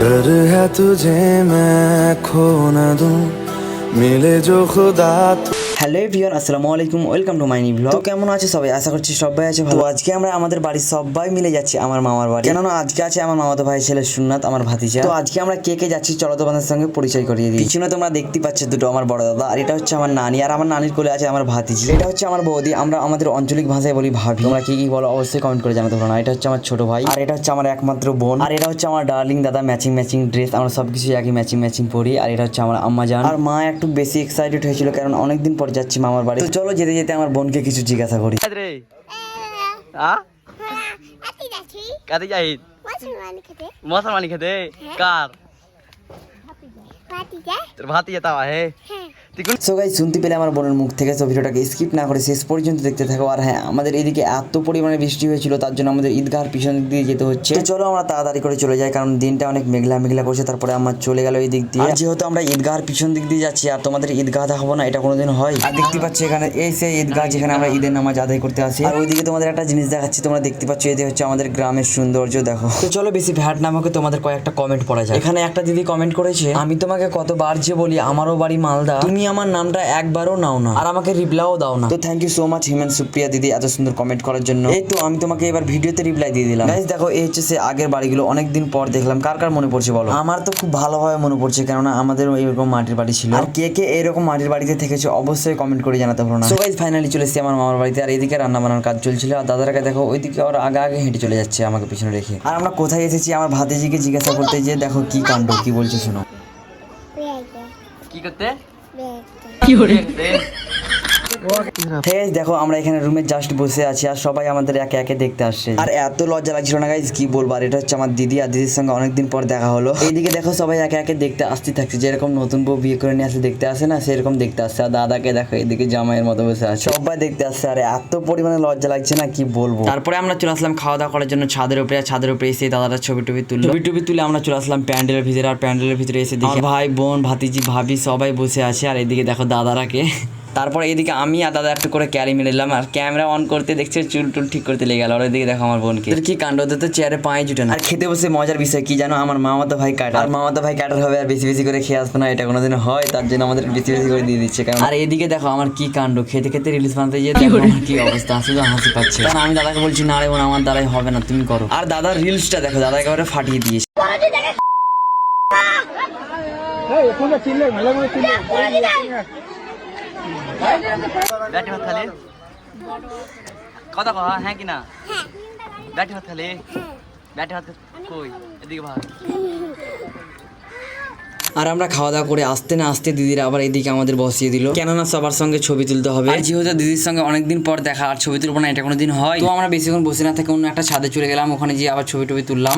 डर है तुझे मैं खो न दूं मिले जो खुदा तू হ্যালো এভরিওয়ান আসসালামু আলাইকুম welcome to my new vlog. তো কেমন আছে সবাই? আশা করছি সবাই আছে ভালো। আজকে আমরা আমাদের বাড়ির সবাই মিলে যাচ্ছি আমার মামার বাড়ি। কেননা আজকে আছে আমার মামাতো ভাই ছেলে সুননাথ আমার ভাতিজা। তো আজকে আমরা কে কে যাচ্ছি চলো তোমাদের সঙ্গে পরিচয় করিয়ে দিই। পিছনে তোমরা দেখতে পাচ্ছ দুটো আমার বড় দাদা আর এটা হচ্ছে আমার নানি আর আমার নানির কোলে আছে আমার ভাতিজি। এটা হচ্ছে আমার বৌদি আমরা আমাদের আঞ্চলিক ভাষায় বলি ভাবি। তোমরা কি কি বলো অবশ্যই কমেন্ট করে জানাতে পারো না। এটা হচ্ছে আমার ছোট ভাই। আর এটা হচ্ছে আমার একমাত্র বোন। আর এটা হচ্ছে আমার ডার্লিং দাদা ম্যাচিং ম্যাচিং ড্রেস আমরা সবকিছু একই ম্যাচিং ম্যাচিং পরি। আর এটা হচ্ছে আমার আম্মা জান। আর মা একটু বেশি এক্সাইটেড হয়েছিল কারণ অনেকদিন পর যাচ্ছি মামার বাড়ি। তো চলো যেতে যেতে আমার বোনকে কিছু জিজ্ঞাসা করি। হ্যাঁ কাতে যাই মশার খেতে। মুসলমানি খেতে? কার? তোর ভাতি যেতা হে? হ্যাঁ। সো গাইজ শুনতে পেলে আমার বোনের মুখ থেকে সব ভিডিওটাকে স্কিপ না করে শেষ পর্যন্ত দেখতে থাকো। আর হ্যাঁ আমাদের এদিকে এত পরিমাণে বৃষ্টি হয়েছিল, তার জন্য আমাদের ঈদগাহর পিছন দিক দিয়ে যেতে হচ্ছে। তো চলো আমরা তাড়াতাড়ি করে চলে যাই, কারণ দিনটা অনেক মেঘলা মেঘলা করছে তারপরে আমার চলে গেল এই দিক দিয়ে যেহেতু আমরা ঈদগাহর পিছন দিক দিয়ে যাচ্ছি, আর তোমাদের ঈদগাহ দেখাবো না, এটা কোনোদিন হয়। আর দেখতে পাচ্ছি এখানে, এই সেই ঈদগাহ যেখানে আমরা ঈদের নামাজ আদায় করতে আসি। আর ওইদিকে তোমাদের একটা জিনিস দেখাচ্ছি, তোমরা দেখতে পাচ্ছ এতে হচ্ছে আমাদের গ্রামের সৌন্দর্য, দেখো। তো চলো বেশি ভ্যাট নামকে তোমাদের কয়েকটা কমেন্ট পড়া যায় এখানে একটা দিদি কমেন্ট করেছে, আমি তোমাকে কতবার যে বলি, আমারও বাড়ি মালদা। তুমি আমার নামটা একবারও নাও না। আর আমাকে রিপ্লাইও দাও না। তো থ্যাংক ইউ সো মাচ হিমেন সুপ্রিয়া দিদি এত সুন্দর কমেন্ট করার জন্য। এই তো আমি তোমাকে এবার ভিডিওতে রিপ্লাই দিয়ে দিলাম। গাইস দেখো এই হচ্ছে সে আগের বাড়িগুলো। অনেক দিন পর দেখলাম। কার কার মনে পড়ছে বলো? আমার তো খুব ভালোভাবে মনে পড়ছে কেননা আমাদের এরকম মাটির বাড়ি ছিল। আর কে কে এরকম মাটির বাড়িতে থেকেছে অবশ্যই কমেন্ট করে জানাতে পারো না। সো গাইস ফাইনালি চলে এসেছি আমার মামার বাড়িতে। আর এদিকে রান্না বান্নার কাজ চলছিল। আর দাদারাকে দেখো ওইদিকে ওরা আগে আগে হেঁটে চলে যাচ্ছে আমাকে পিছনে রেখে। আর আমরা কোথায় এসেছি আমার ভাতিজিকে জিজ্ঞাসা করতে যে দেখো কি কাণ্ড কি বলছে শোনো। কি করতে? কি ঠিক দেখো আমরা এখানে রুমে জাস্ট বসে আছি আর সবাই আমাদের একে একে দেখতে আসছে। আর এত লজ্জা লাগছিল না গাইজ কি বলব? আর এটা হচ্ছে আমার দিদি আর দিদির সঙ্গে অনেকদিন পর দেখা হলো। এইদিকে দেখো সবাই একে একে দেখতে আসতে থাকছে। যেরকম নতুন বউ বিয়ে করে নিয়ে আসে দেখতে আসে না? সেরকম দেখতে আসছে। আর দাদাকে দেখো এদিকে জামাইয়ের মতো বসে আছে। সবাই দেখতে আসছে। আর এত পরিমাণে লজ্জা লাগছে না? কি বলব? তারপরে আমরা চলে আসলাম খাওয়া দাওয়া করার জন্য ছাদের উপরে। আর ছাদের উপরে এসে দাদাটা ছবি টবি তুললো। ছবি টবি তুলে আমরা চলে আসলাম প্যান্ডেলের ভিতরে। আর প্যান্ডেলের ভিতরে এসে দেখি ভাই বোন ভাতিজি ভাবি সবাই বসে আছে। আর এদিকে দেখো দাদারাকে। তারপর এদিকে আমি আর দাদা একটু করে ক্যারি মেরে নিলাম আর ক্যামেরা অন করতে দেখছে চুল টুল ঠিক করতে লেগে গেল। আর ওইদিকে দেখো আমার বোনকে। কি কাণ্ড? ওদের তো চেয়ারে পায়ে জুটে না। আর খেতে বসে মজার বিষয় কি জানো? আমার মামাতো ভাই কাটার। আর মামাতো ভাই কাটার হবে আর বেশি বেশি করে খেয়ে আসবে না এটা কোনোদিন হয় তার জন্য আমাদের বেশি বেশি করে দিয়ে দিচ্ছে কারণ আর এদিকে দেখো আমার কি কাণ্ড। খেতে খেতে রিলিজ বানাতে গিয়ে দেখো আমার কি অবস্থা আসলে তো হাসি পাচ্ছে। কারণ আমি দাদাকে বলছি না রে বোন আমার দ্বারাই হবে না তুমি করো। আর দাদার রিলসটা দেখো দাদা একেবারে ফাটিয়ে দিয়েছে। ব্যাটি খালি কথা কহ হ্যাঁ কি না ব্যাটি খালি ব্যাটি ভাত কই এদিকে ভাত আর আমরা খাওয়া দাওয়া করে আসতে না আসতে দিদিরা আবার এদিকে আমাদের বসিয়ে দিল। কেননা সবার সঙ্গে ছবি তুলতে হবে। আর যেহেতু দিদির সঙ্গে অনেকদিন পর দেখা আর ছবি তুলবো না এটা কোনো দিন হয়। তো আমরা বেশিক্ষণ বসে না থেকে অন্য একটা ছাদে চলে গেলাম ওখানে গিয়ে আবার ছবি টবি তুললাম।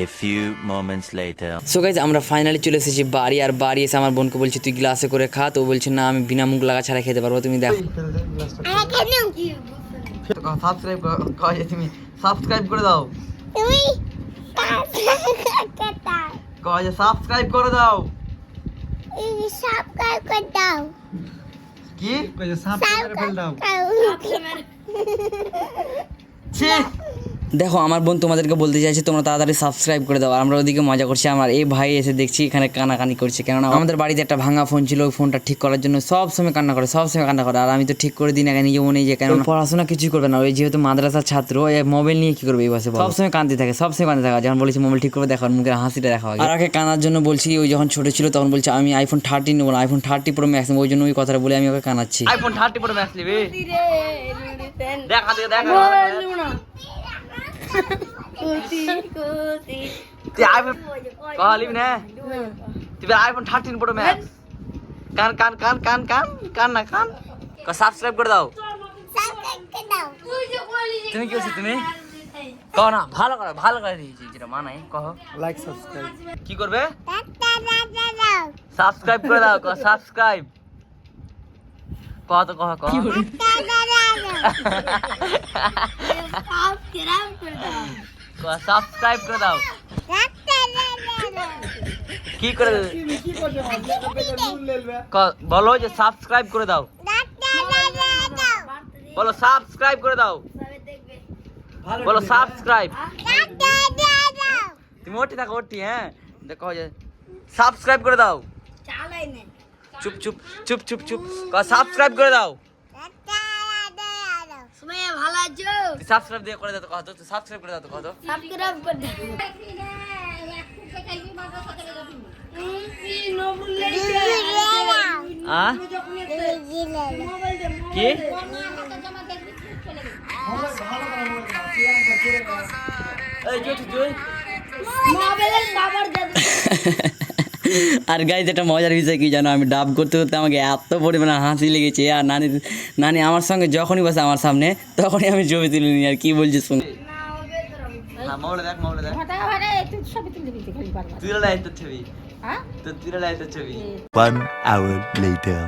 A few moments later. So guys আমরা ফাইনালি চলে এসেছি বাড়ি আর বাড়ি এসে আমার বোনকে বলছি তুই গ্লাসে করে খা। তো ও বলছে না আমি বিনা মুখ লাগা ছাড়া খেতে পারব তুমি দেখো। কি সাবস্ক্রাইব কয় তুমি সাবস্ক্রাইব করে দাও। তুমি কয় সাবস্ক্রাইব করে দাও। এই সাবস্ক্রাইব করে দাও। কি? সাবস্ক্রাইব দাও। ছি দেখো আমার বোন তোমাদেরকে বলতে চাইছে তোমরা তাড়াতাড়ি সাবস্ক্রাইব করে দাও। আমরা ওদিকে মজা করছি। আমার এই ভাই এসে দেখছি এখানে কানাকানি করছে। কেননা আমাদের বাড়িতে একটা ভাঙা ফোন ছিল ওই ফোনটা ঠিক করার জন্য সব সময় কান্না করে সব সময় কান্না করে। আর আমি তো ঠিক করে দিই না কেন নিজে মনে যে কেন পড়াশোনা কিছুই করবে না। ওই যেহেতু মাদ্রাসার ছাত্র ওই মোবাইল নিয়ে কি করবে এই বসে সব সময় কাঁদতে থাকে সব সময় কাঁদতে থাকে। যখন বলেছি মোবাইল ঠিক করে দেখো মুখের হাসিটা দেখো। আর আগে কানার জন্য বলছি ওই যখন ছোট ছিল তখন বলছে আমি আইফোন থার্টি নেব আইফোন থার্টি প্রো ম্যাক্স ওই জন্য ওই কথাটা বলে আমি ওকে কানাচ্ছি। আইফোন থার্টি প্রো ম্যাক্স নিবি? দেখ হাতে দেখ তুই আইফোন কহ লিবি না? তুই আইফোন থার্টিন প্রো ম্যাক্স কান কান কান কান কান কান না কান। সাবস্ক্রাইব করে দাও সাবস্ক্রাইব করে দাও। তুমি কি হচ্ছে তুমি? কহ না ভালো করে ভালো করে দিয়েছি যেটা মানাই কহ। লাইক সাবস্ক্রাইব কি করবে? সাবস্ক্রাইব করে দাও সাবস্ক্রাইব কহ তো কহ কহ দাদা দাদা সাবস্ক্রাইব করে দাও কহ সাবস্ক্রাইব করে দাও দাদা দাদা কি করে কহ, বলো যে সাবস্ক্রাইব করে দাও দাদা দাদা বলো সাবস্ক্রাইব করে দাও বলো সাবস্ক্রাইব দাদা দাদা তুমি ওটি থাকো ওটি হ্যাঁ দেখো যে সাবস্ক্রাইব করে দাও চালাই না চুপ চুপ চুপ চুপ চুপ। সাবস্ক্রাইব করে দাও। সাবস্ক্রাইব দিয়ে করে দাও তো কত সাবস্ক্রাইব করে দাও তো কত সাবস্ক্রাইব করে দাও। কি? এই জুই জুই মোবাইলের কভার দাও আর গাইজ একটা মজার বিষয় কি জানো? আমি ডাব করতে করতে আমাকে এত পরিমাণে হাসি লেগেছে আর নানি নানি আমার সঙ্গে যখনই বসে আমার সামনে তখনই আমি ছবি তুলে নিই আর কি বলছি শুনে। One hour দেখ মোবাইলে দেখ হঠাৎ হঠাৎ একটু ছবি তুলে দিতে খালি বারবার তুই লাই তোর ছবি হ্যাঁ তো তুই লাই তোর ছবি One hour later.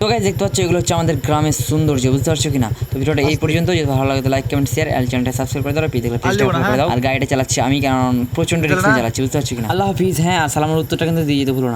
তো গাইজ দেখতে পাচ্ছ এগুলো হচ্ছে আমাদের গ্রামের সৌন্দর্য বুঝতে পারছ কিনা? তো ভিডিওটা এই পর্যন্ত যদি ভালো লাগে লাইক কমেন্ট শেয়ার আর চ্যানেলটা সাবস্ক্রাইব করে দাও আর পেজটা করে দাও। আর গাড়িটা চালাচ্ছি আমি কারণ প্রচণ্ড রিস্ক চালাচ্ছি বুঝতে পারছ কিনা? আল্লাহ হাফিজ হ্যাঁ সালামের উত্তরটা কিন্তু দিয়ে যেতে ভুলো না।